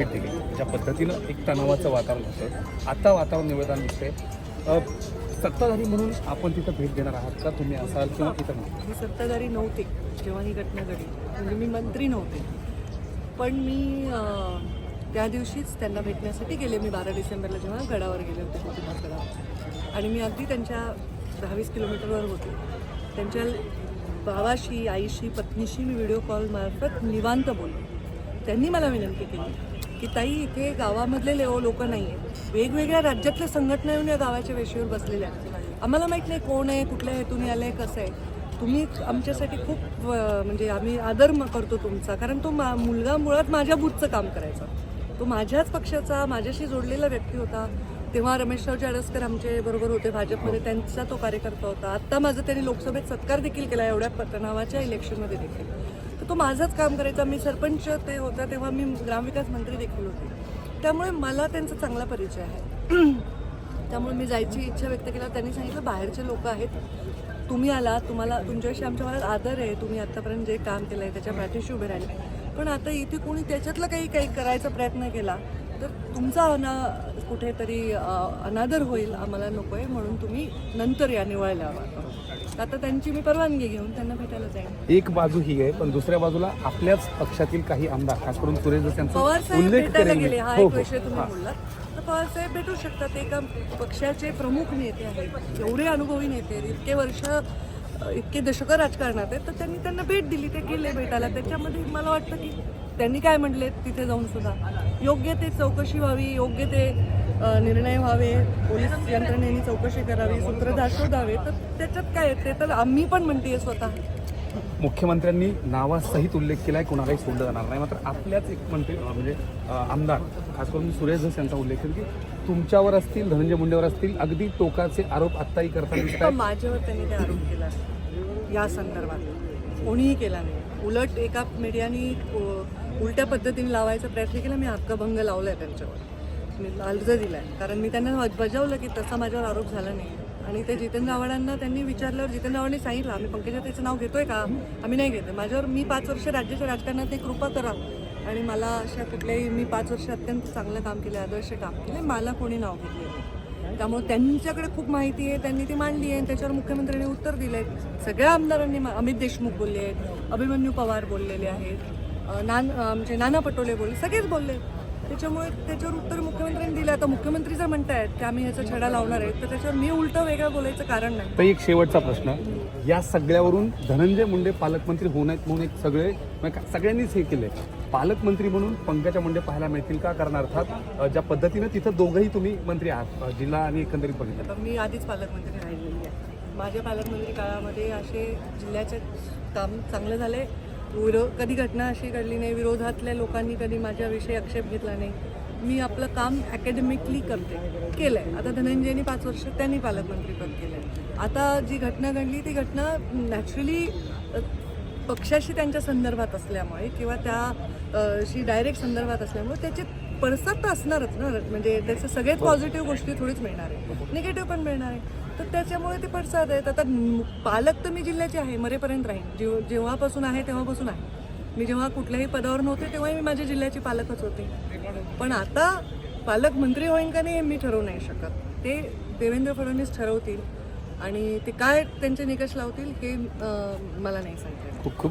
भेट दिली ज्या पद्धतीनं एक तणावाचं वातावरण होतं आता वातावरण निवेदन दिसते सत्ताधारी म्हणून आपण तिथं भेट देणार आहात का? तुम्ही असाल किंवा तिथं मी सत्ताधारी नव्हते जेव्हा ही घटना घडली. म्हणजे मी मंत्री नव्हते. पण मी त्या दिवशीच त्यांना भेटण्यासाठी गेले. मी बारा डिसेंबरला जेव्हा गडावर गेले होते गडावर. आणि मी अगदी त्यांच्या दहावीस किलोमीटरवर होते. त्यांच्या भावाशी आईशी पत्नीशी मी व्हिडिओ कॉलमार्फत निवांत बोललो. त्यांनी मला विनंती केली. की ताई इथे गावामधले लोक नाही आहेत वेगवेगळ्या राज्यातल्या संघटना येऊन या गावाच्या वेशीवर बसलेल्या आहेत. आम्हाला माहीत नाही कोण आहे कुठल्या हेतून आलं आहे कसं आहे. तुम्ही आमच्यासाठी खूप म्हणजे आम्ही आदर म- करतो तुमचा. कारण तो मा मुलगा मुळात माझ्या बूथचं काम करायचा. तो माझ्याच पक्षाचा माझ्याशी जोडलेला व्यक्ती होता. तेव्हा रमेशराव चाडसकर आमचे बरोबर होते भाजपमध्ये. त्यांचा तो कार्यकर्ता होता. आत्ता माझं त्यांनी लोकसभेत सत्कार देखील केला एवढ्या पतनावाच्या इलेक्शनमध्ये देखील. तो माझाच काम करायचा. मी सरपंच ते होता तेव्हा मी ग्रामविकास मंत्री देखील होते. त्यामुळे मला त्यांचा चांगला परिचय आहे. त्यामुळे मी जायची इच्छा व्यक्त केला. त्यांनी सांगितलं बाहेरचे लोक आहेत. तुम्ही आला. तुम्हाला तुमच्याविषयी आमच्या मनात आदर आहे. तुम्ही आत्तापर्यंत जे काम केलं आहे त्याच्या पाठीशी उभे राहिले. पण आता इथे कोणी त्याच्यातलं काही काही करायचा प्रयत्न केला तर तुमचा अना कुठेतरी अनादर होईल. आम्हाला नको आहे म्हणून तुम्ही नंतर या निवळल्या तर आता त्यांची मी परवानगी घेऊन त्यांना भेटायला जाईन. एक बाजू ही आहे पण दुसऱ्या बाजूला आपल्याच पक्षातील काही आमदार खास करून सुरेश यांचा पवार साहेब उल्लेख भेटायला करेल गेले. मी. हा हो, एक हो. विषय तुम्ही हा. बोललात. तर पवार साहेब भेटू शकतात. एका पक्षाचे प्रमुख नेते आहेत. एवढे अनुभवी नेते आहेत. इतके वर्ष अ, इतके दशकं राजकारणात आहेत. तर त्यांनी त्यांना भेट दिली. ते गेले भेटायला. त्याच्यामध्ये मला वाटतं की त्यांनी काय म्हटले तिथे जाऊन सुद्धा? योग्य ते चौकशी व्हावी. योग्य ते निर्णय व्हावे पोलीस यंत्रणेने चौकशी करावी सूत्रधार शोधावे तर त्याच्यात काय आहे? ते तर आम्ही पण म्हणते स्वतः मुख्यमंत्र्यांनी नावासहित उल्लेख केलाय कुणालाही सोडलं जाणार नाही मात्र आपल्याच एक मंत्री म्हणजे आमदार खास करून सुरेश धस यांचा उल्लेख केला की तुमच्यावर असतील धनंजय मुंडेवर असतील अगदी टोकाचे आरोप आत्ताही आहेत. माझ्यावर त्यांनी काही आरोप केला. या संदर्भात कोणीही केला नाही उलट एका मीडियानी उलट्या पद्धतीने लावायचा प्रयत्न केला मी हक्कभंग लावलाय त्यांच्यावर मी अर्ज दिलाय. कारण मी त्यांना बजावलं की तसा माझ्यावर आरोप झाला नाही आणि ते जितेंद्र आव्हाडांना त्यांनी विचारल्यावर जितेंद्र आव्हाडांनी सांगितलं आम्ही त्याचं नाव घेतोय का? आम्ही नाही घेतो माझ्यावर मी पाच वर्ष राज्याच्या राजकारणात एक कृपा करा आणि मला अशा कुठल्याही मी पाच वर्ष अत्यंत चांगलं काम केलं आदर्श काम केलं मला कोणी नाव घेतले त्यामुळे त्यांच्याकडे खूप माहिती आहे त्यांनी ती मांडली आहे आणि त्याच्यावर मुख्यमंत्र्यांनी उत्तर दिलं आहे सगळ्या आमदारांनी अमित देशमुख बोलले आहेत अभिमन्यू पवार बोललेले आहेत नान आमचे नाना पटोले बोलले सगळेच बोलले त्याच्यामुळे त्याच्यावर उत्तर मुख्यमंत्र्यांनी दिलं. आता मुख्यमंत्री जर म्हणतायत की आम्ही ह्याचा छडा लावणार आहे तर त्याच्यावर मी उलटं वेगळं बोलायचं कारण नाही. तर एक शेवटचा प्रश्न. या सगळ्यावरून धनंजय मुंडे पालकमंत्री होण्यात म्हणून एक सगळे सगळ्यांनीच हे केलंय. पालकमंत्री म्हणून पंकजा मुंडे पाहायला मिळतील का? कारण अर्थात ज्या पद्धतीनं तिथं दोघंही तुम्ही मंत्री आहात जिल्हा आणि एकंदरीत बघितलं मी आधीच पालकमंत्री राहिलेली आहे. माझ्या पालकमंत्री काळामध्ये असे जिल्ह्याचे काम चांगलं झाले विरो कधी घटना अशी घडली नाही विरोधातल्या लोकांनी कधी माझ्याविषयी आक्षेप घेतला नाही. मी आपलं काम अकॅडमिकली करते केलं आहे आता धनंजयनी पाच वर्ष त्यांनी पालकमंत्रीपद केलं आहे आता जी घटना घडली ती घटना नॅचरली पक्षाशी त्यांच्या संदर्भात असल्यामुळे किंवा त्या शी डायरेक्ट संदर्भात असल्यामुळे त्याचे पडसाद तर असणारच ना. म्हणजे त्याचे सगळेच पॉझिटिव्ह गोष्टी थोडीच मिळणार आहे निगेटिव्ह पण मिळणार आहे तर त्याच्यामुळे ते पडसाद आहेत. आता पालक तर मी जिल्ह्याचे आहे मरेपर्यंत राहीन. जेव जेव्हापासून आहे तेव्हापासून आहे. मी जेव्हा कुठल्याही पदावर नव्हते तेव्हाही मी माझ्या जिल्ह्याची पालकच होते. पण आता पालकमंत्री होईन का नाही हे मी ठरवू नाही शकत. ते देवेंद्र फडणवीस ठरवतील आणि ते काय त्यांचे निकष लावतील हे मला नाही सांगता खूप खूप